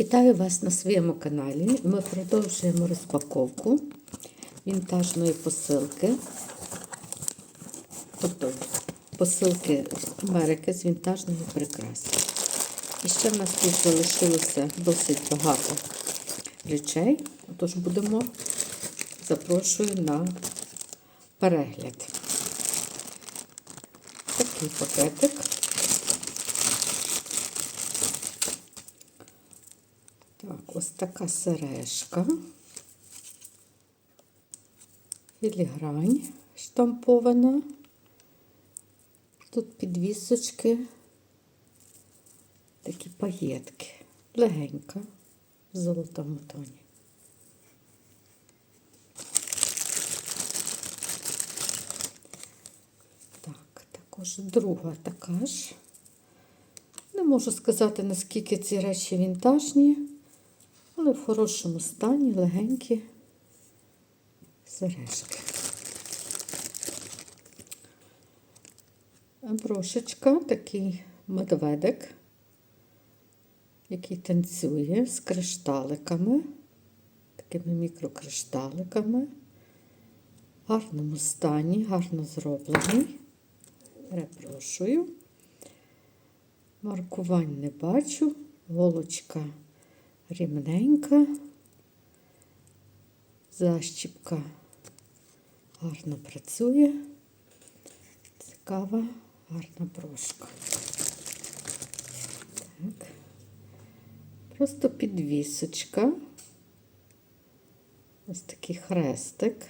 Вітаю вас на своєму каналі. Ми продовжуємо розпаковку вінтажної посилки. Тобто посилки Америки з вінтажної прикраси. І ще в нас тут залишилося досить багато речей. Тож будемо запрошую на перегляд. Такий пакетик. Так, ось така сережка. Філігрань штампована. Тут підвісочки, такі паєтки. Легенька в золотому тоні. Так, також друга така ж. Не можу сказати, наскільки ці речі вінтажні, але в хорошому стані, легенькі сережки. Брошечка, такий медведик, який танцює з кришталиками, такими мікрокришталиками. В гарному стані, гарно зроблений. Перепрошую. Маркувань не бачу, голочка рівненька, защіпка гарно працює, цікава, гарна брошка. Так. Просто підвісочка. Ось такий хрестик.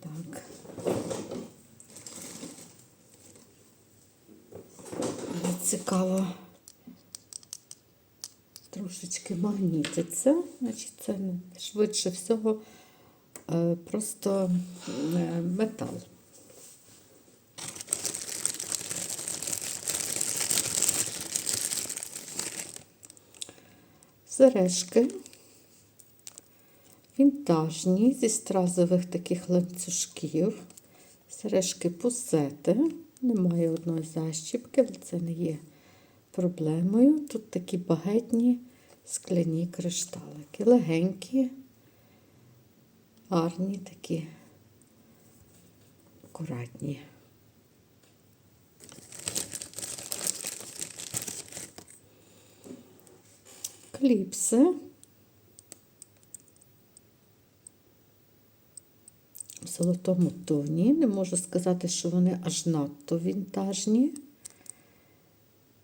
Так. Цікаво трошечки магнітиться, значить це швидше всього е, просто е, метал. Сережки вінтажні зі стразових таких ланцюжків, сережки пусети. Немає одної защіпки, але це не є проблемою. Тут такі багетні скляні кришталики. Легенькі, гарні такі, акуратні. Кліпси. В золотому тоні. Не можу сказати, що вони аж надто вінтажні.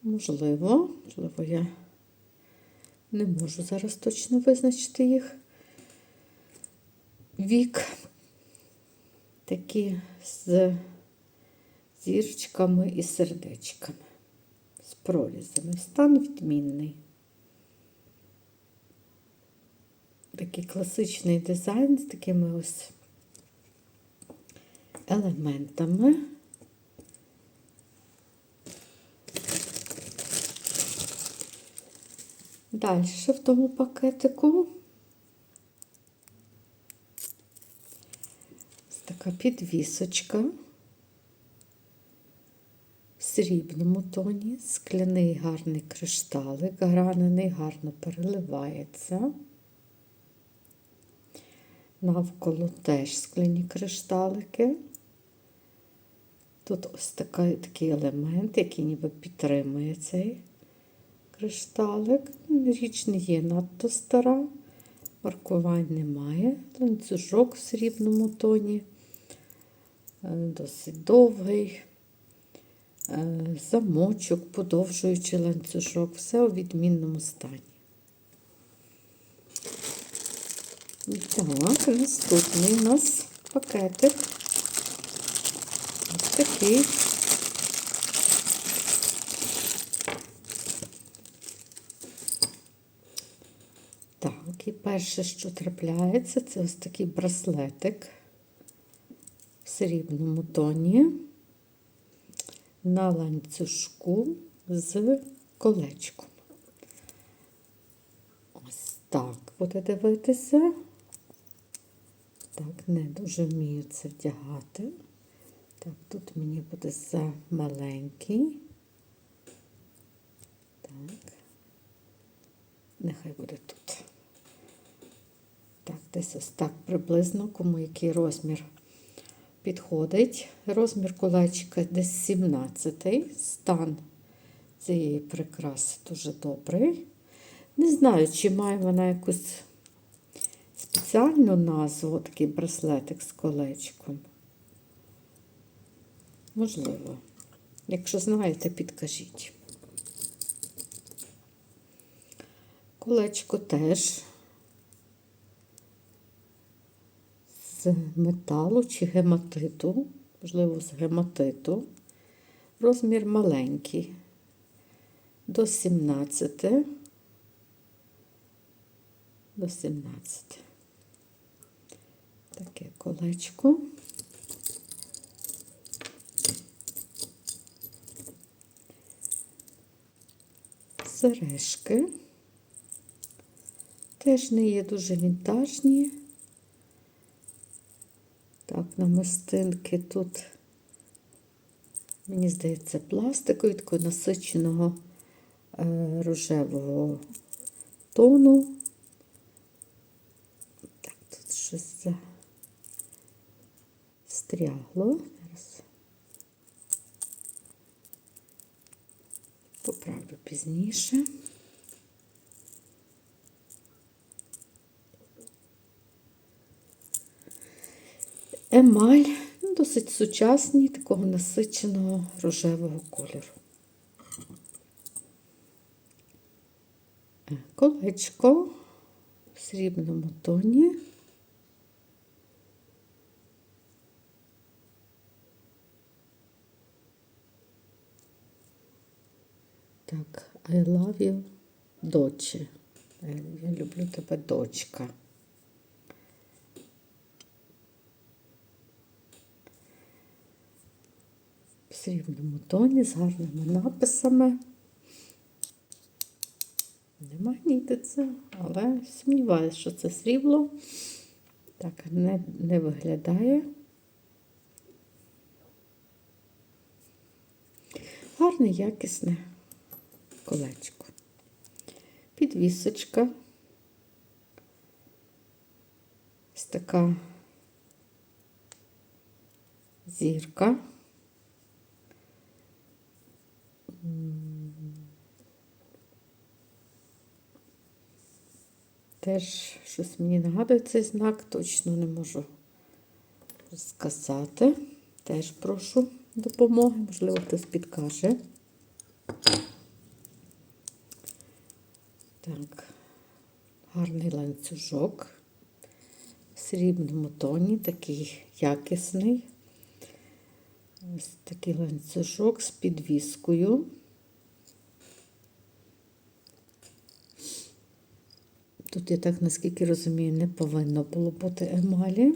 Можливо, можливо, я не можу зараз точно визначити їх. Вік такі з зірочками і сердечками, з прорізами. Стан відмінний. Такий класичний дизайн з такими ось елементами. Далі в тому пакетику ось така підвісочка в срібному тоні, скляний гарний кришталик, гранений, гарно переливається. Навколо теж скляні кришталики. Тут ось така, такий елемент, який ніби підтримує цей кришталик. Річ не є надто стара, маркувань немає. Ланцюжок в срібному тоні, е, досить довгий, е, замочок, подовжуючи ланцюжок, все у відмінному стані. Так, наступний у нас пакетик. Ось такий. Так, і перше, що трапляється, це ось такий браслетик в срібному тоні на ланцюжку з колечком. Ось так буде дивитися. Так, не дуже вмію це вдягати. Так, тут мені буде за маленький. Так. нехай буде тут. Десь ось так приблизно, кому який розмір підходить. Розмір колечка десь 17 Стан цієї прикраси дуже добрий. Не знаю, чи має вона якусь спеціальну назву, такий браслетик з колечком. Можливо. Якщо знаєте, підкажіть. Колечко теж металу чи гематиту, можливо, з гематиту. Розмір маленький. До 17. До 17. Таке колечко. Сережки. Теж не є дуже вінтажні. Намистинки тут, мені здається, пластикові, такого насиченого е, рожевого тону. Так, тут щось застрягло. Зараз поправлю пізніше. Емаль ну, досить сучасні, такого насиченого рожевого кольору. Е, Колечко в срібному тоні. Так, I love you, дочі. Е, Я люблю тебе, дочка. Срібному тоні з гарними написами. Не магнітиться, але сумніваюся, що це срібло. Так не, не виглядає. Гарне, якісне колечко. Підвісочка. Ось така зірка. Теж щось мені нагадує цей знак, точно не можу сказати. Теж прошу допомоги, можливо, хтось підкаже. Так, гарний ланцюжок в срібному тоні, такий якісний. Ось такий ланцюжок з підвіскою. Тут, я так, наскільки розумію, не повинно було бути емалі.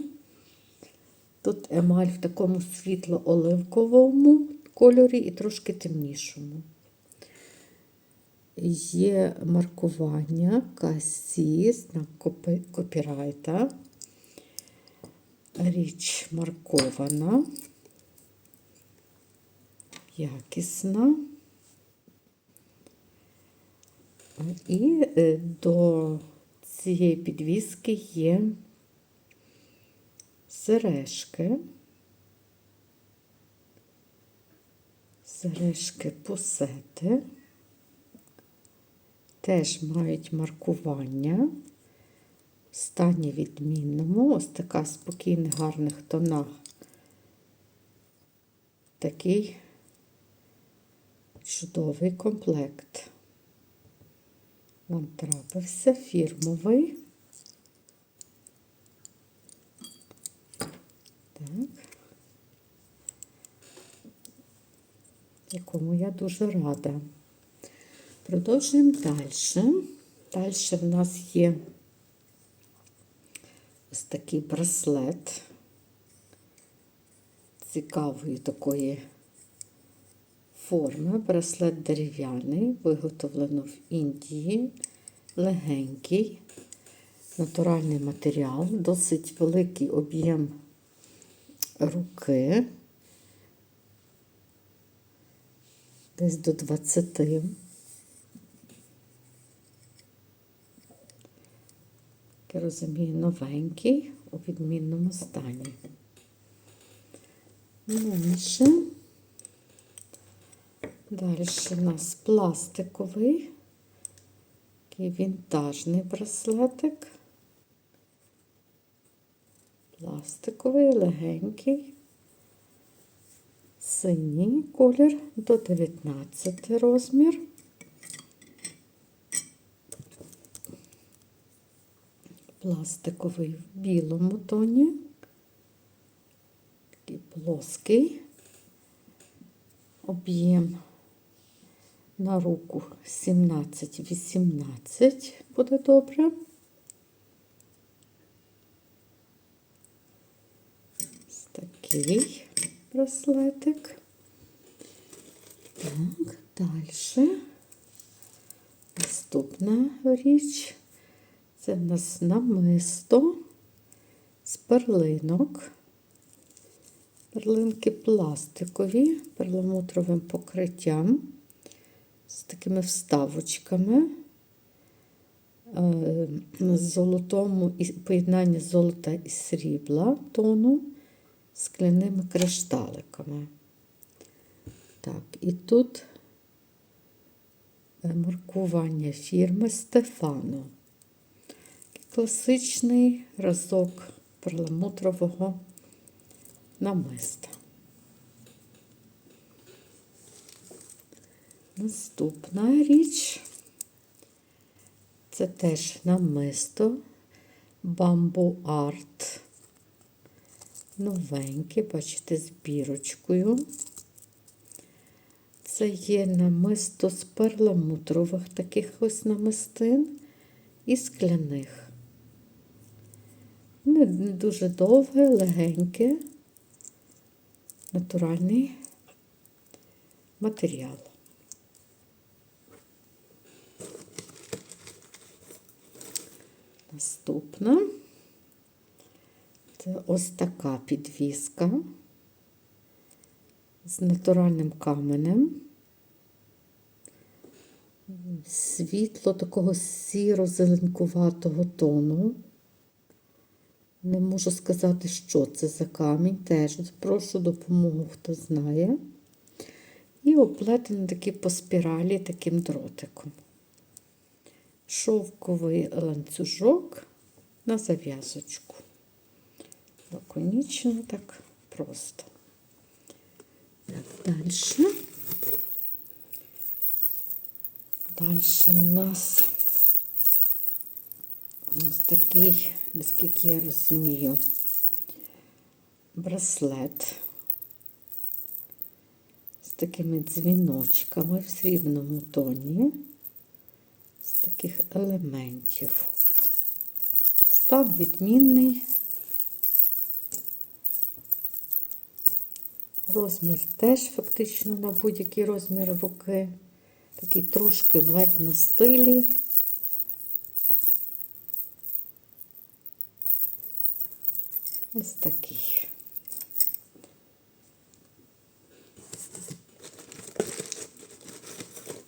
Тут емаль в такому світло-оливковому кольорі і трошки темнішому. Є маркування касі, знак копі- копірайта. Річ маркована, якісна. І е, до цієї підвіски є сережки. Сережки пусети. Теж мають маркування в стані відмінному. Ось така в спокійних, гарних тонах. Такий чудовий комплект. Нам трапився фірмовий. Так. Якому я дуже рада. Продовжуємо далі. Далі в нас є ось такий браслет цікавої такої форми. Браслет дерев'яний, виготовлено в Індії, легенький, натуральний матеріал, досить великий об'єм руки, десь до 20. я розумію, новенький у відмінному стані. Дальше. Далі у нас пластиковий, такий вінтажний браслетик. Пластиковий, легенький, синій колір до 19 розмір. Пластиковий в білому тоні. Такий плоский. Об'єм на руку 17-18 буде добре. Ось такий браслетик. Так, далі. Наступна річ. Це в нас намисто з перлинок. Перлинки пластикові, перламутровим покриттям, з такими вставочками, е, золотому і поєднання золота і срібла тону, скляними кришталиками. Так, і тут е, маркування фірми Стефано. Класичний разок перламутрового намиста. Наступна річ це теж намисто Bamboo Art. Новеньке, бачите, з бірочкою. Це є намисто з перламутрових таких ось намистин і скляних. Не дуже довге, легеньке, натуральний матеріал. Наступна це ось така підвіска з натуральним каменем. Світло такого сіро-зеленкуватого тону. Не можу сказати, що це за камінь. Теж прошу допомогу, хто знає. І оплетений такий по спіралі таким дротиком. Шовковий ланцюжок на зав'язочку. Лаконічно так просто. Так, далі. Далі у нас ось такий, наскільки я розумію, браслет з такими дзвіночками в срібному тоні, таких елементів. Стан відмінний. Розмір теж фактично на будь-який розмір руки. Такий трошки в етно стилі. Ось такий.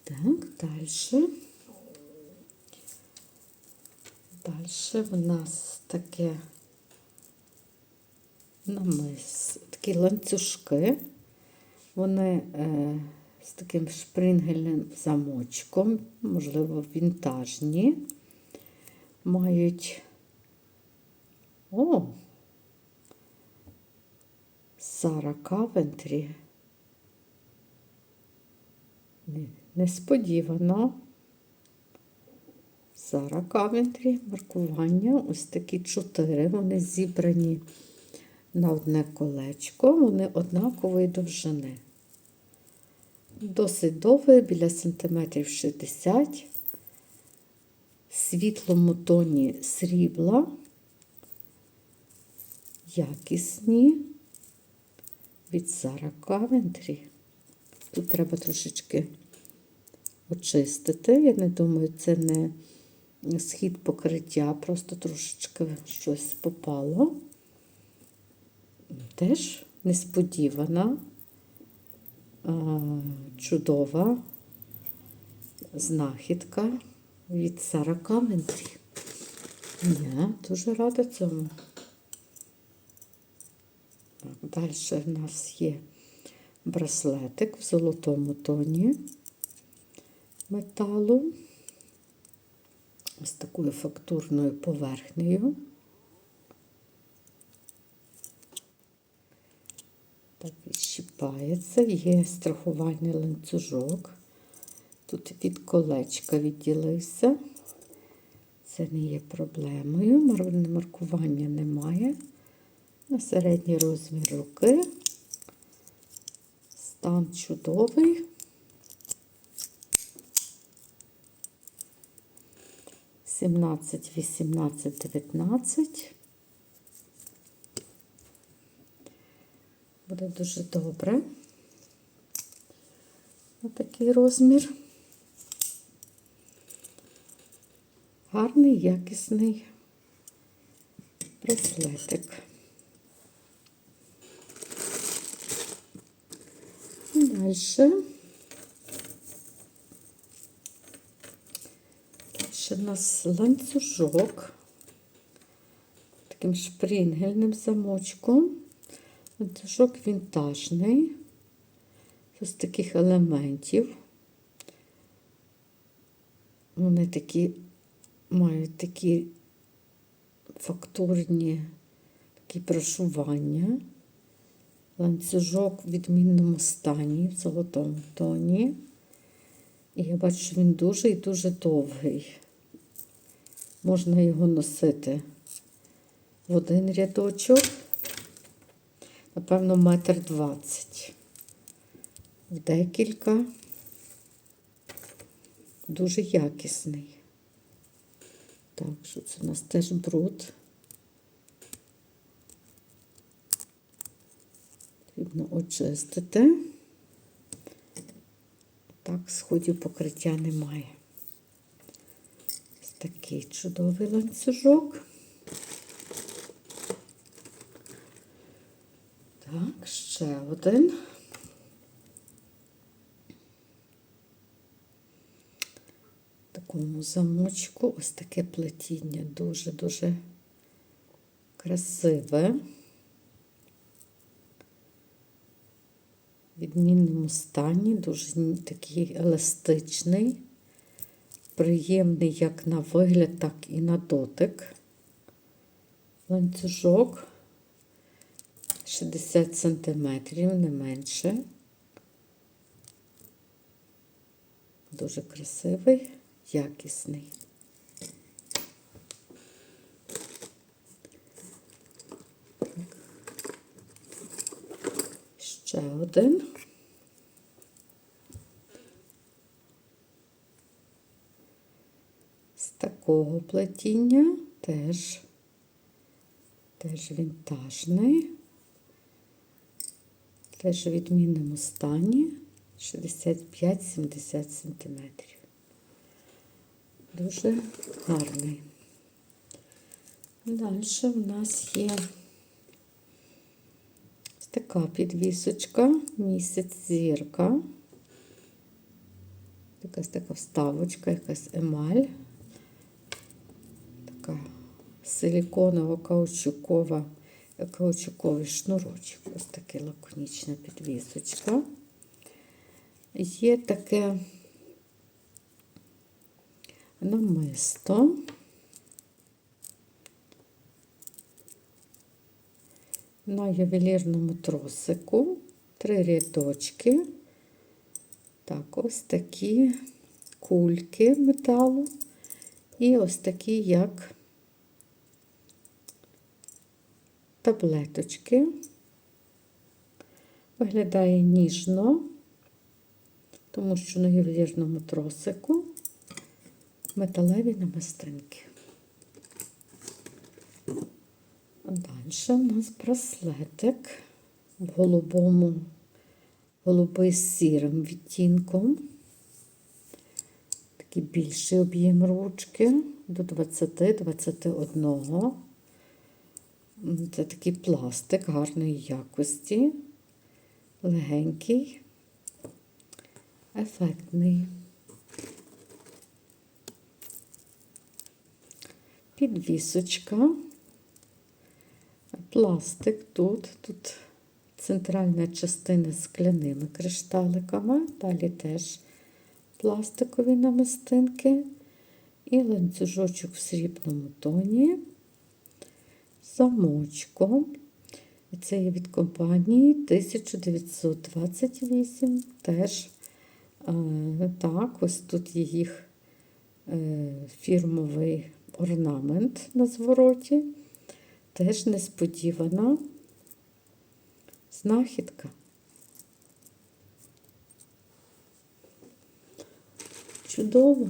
Так, далі. Далі в нас таке намис, такі ланцюжки. Вони е, з таким шпрингельним замочком, можливо, вінтажні. Мають о, Сара Кавентрі. Несподівано. Сара Кавентрі, маркування, ось такі чотири. Вони зібрані на одне колечко, вони однакової довжини. Досить довгий, біля сантиметрів 60, в світлому тоні срібла, якісні від Сара Кавентрі. Тут треба трошечки очистити. Я не думаю, це не схід покриття, просто трошечки щось попало. Теж несподівана, чудова знахідка від Сара Кавентрі. Ні, дуже рада цьому. Далі в нас є браслетик в золотому тоні металу. З такою фактурною поверхнею. Так, відщіпається, є страхувальний ланцюжок. Тут від колечка відділився. Це не є проблемою. Маркування немає. На середній розмір руки. Стан чудовий. Сімнадцять, вісімнадцять, дев'ятнадцять. Буде дуже добре. Отакий розмір. Гарний, якісний браслетик. Далі. У нас ланцюжок таким шпрінгельним замочком. Ланцюжок вінтажний. З таких елементів. Вони такі мають такі фактурні такі прошування. Ланцюжок в відмінному стані, в золотому тоні. І я бачу, що він дуже і дуже довгий. Можна його носити в один рядочок, напевно, метр двадцять. В декілька. Дуже якісний. Так, що це у нас теж бруд. Потрібно очистити. Так, сходів покриття немає. Такий чудовий ланцюжок. Так, ще один. такому замочку ось таке плетіння дуже-дуже красиве. Відмінному стані, дуже такий еластичний, приємний як на вигляд, так і на дотик. Ланцюжок 60 см, не менше. Дуже красивий якісний. Ще один. З такого плетіння теж, теж вінтажний, теж в відмінному стані 65-70 сантиметрів. Дуже гарний. Далі в нас є така підвісочка, місяць зірка. Якась така вставочка, якась емаль. Така силіконова каучукова, каучуковий шнурочок. Ось така лаконічна підвісочка. Є таке намисто. На ювелірному тросику три рядочки. Так, ось такі кульки металу. І ось такі, як таблеточки. Виглядає ніжно, тому що на ювелірному тросику металеві намистинки. Далі у нас браслетик в голубому, голубий з сірим відтінком. Такий більший об'єм ручки до 20-21. Це такий пластик гарної якості, легенький, ефектний. підвісочка, пластик тут, тут центральна частина з скляними кришталиками, далі теж пластикові намистинки і ланцюжочок в срібному тоні, замочком. Це є від компанії 1928. Теж е, так, ось тут є їх е, фірмовий орнамент на звороті. Теж несподівана знахідка. Чудово.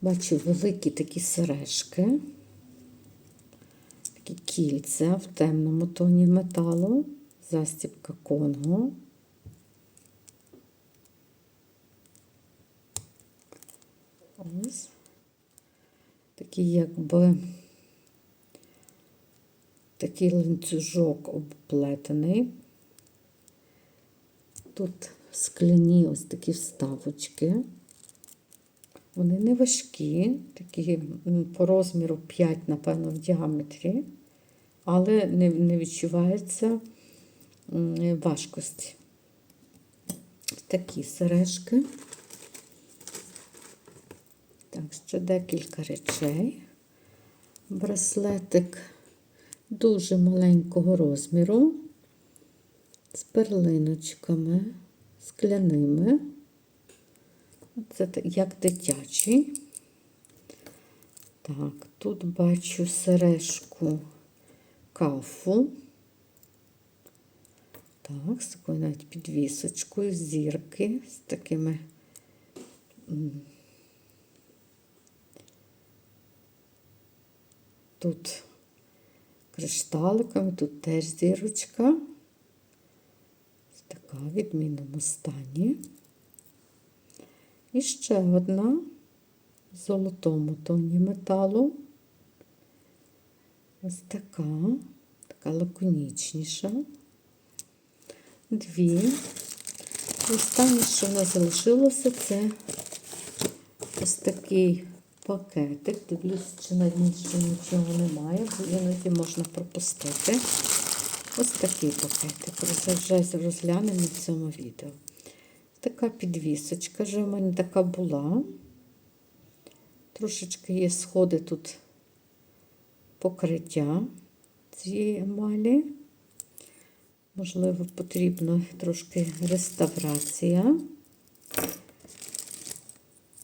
Бачу великі такі сережки, такі кільця в темному тоні металу, застібка Конго. Ось. Такий якби такий ланцюжок обплетений. Тут скляні ось такі вставочки. Вони не важкі, такі по розміру 5, напевно, в діаметрі, але не, не відчувається важкості. Такі сережки. Так, ще декілька речей. Браслетик дуже маленького розміру, з перлиночками, скляними. Це як дитячий. Так, тут бачу сережку кафу. Так, з такою навіть підвісочкою, зірки, з такими тут кришталиками, тут теж зірочка. В відмінному стані. І ще одна в золотому тоні металу. Ось така, така лаконічніша. Дві. Останнє, що в нас залишилося, це ось такий пакетик. Дивлюсь, чи на дні ще нічого немає, бо іноді можна пропустити. Ось такий пакетик. Вже розглянемо в цьому відео. Така підвісочка, вже в мене така була. Трошечки є сходи тут покриття цієї емалі. Можливо, потрібна трошки реставрація.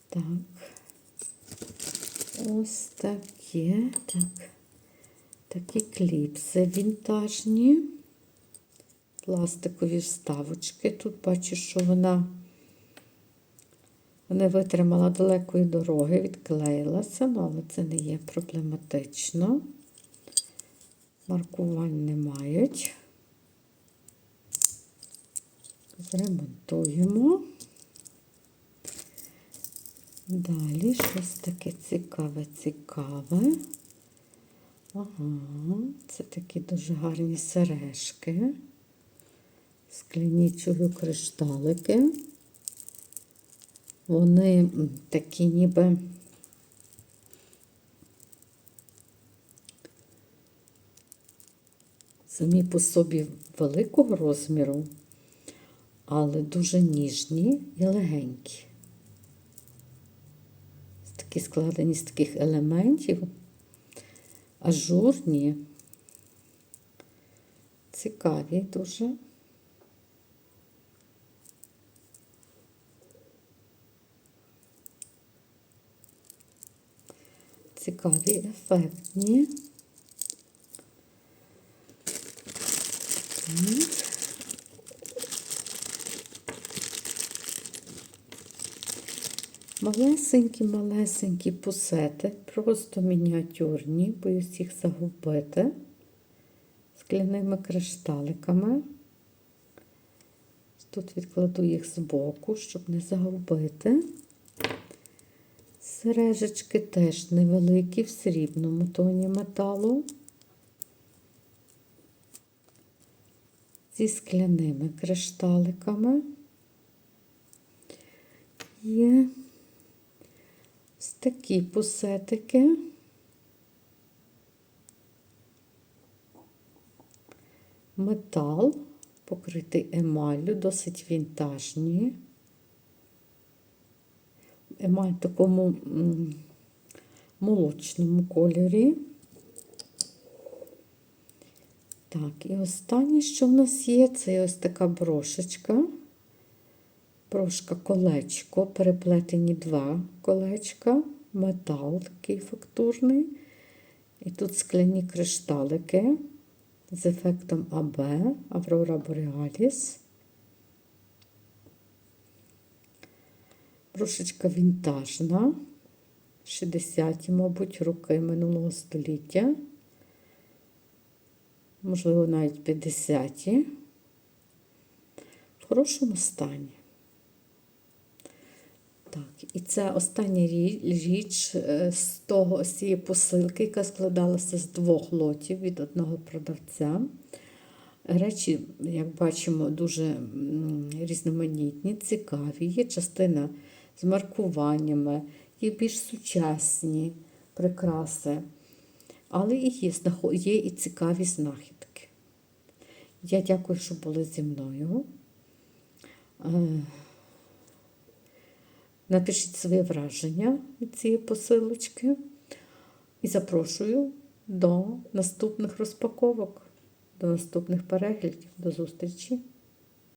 Так. Ось таке. Так. Такі кліпси вінтажні пластикові вставочки. Тут бачу, що вона не витримала далекої дороги, відклеїлася, ну, але це не є проблематично. Маркувань не мають. Зремонтуємо. Далі щось таке цікаве, цікаве. Ага, це такі дуже гарні сережки скляні чую кришталики. Вони такі ніби самі по собі великого розміру, але дуже ніжні і легенькі. Такі складені з таких елементів, ажурні, цікаві дуже. цікаві, ефектні. Так. Малесенькі, малесенькі пусети, просто мініатюрні, боюсь їх загубити, скляними кришталиками. Тут відкладу їх збоку, щоб не загубити. Сережечки теж невеликі в срібному тоні металу. Зі скляними кришталиками. Є ось такі пусетики. Метал, покритий емаллю, досить вінтажні. Емаль в такому молочному кольорі. Так, і останнє, що в нас є, це ось така брошечка. Брошка колечко, переплетені два колечка, метал такий фактурний. І тут скляні кришталики з ефектом АБ, Аврора Бореаліс. Брошечка вінтажна, 60-ті, мабуть, роки минулого століття. Можливо, навіть 50-ті. В хорошому стані. Так, і це остання річ е, з того з цієї посилки, яка складалася з двох лотів від одного продавця. Речі, як бачимо, дуже різноманітні, цікаві. Є частина з маркуваннями, є більш сучасні прикраси, але і є, є і цікаві знахідки. Я дякую, що були зі мною. Напишіть своє враження від цієї посилочки і запрошую до наступних розпаковок, до наступних переглядів. До зустрічі!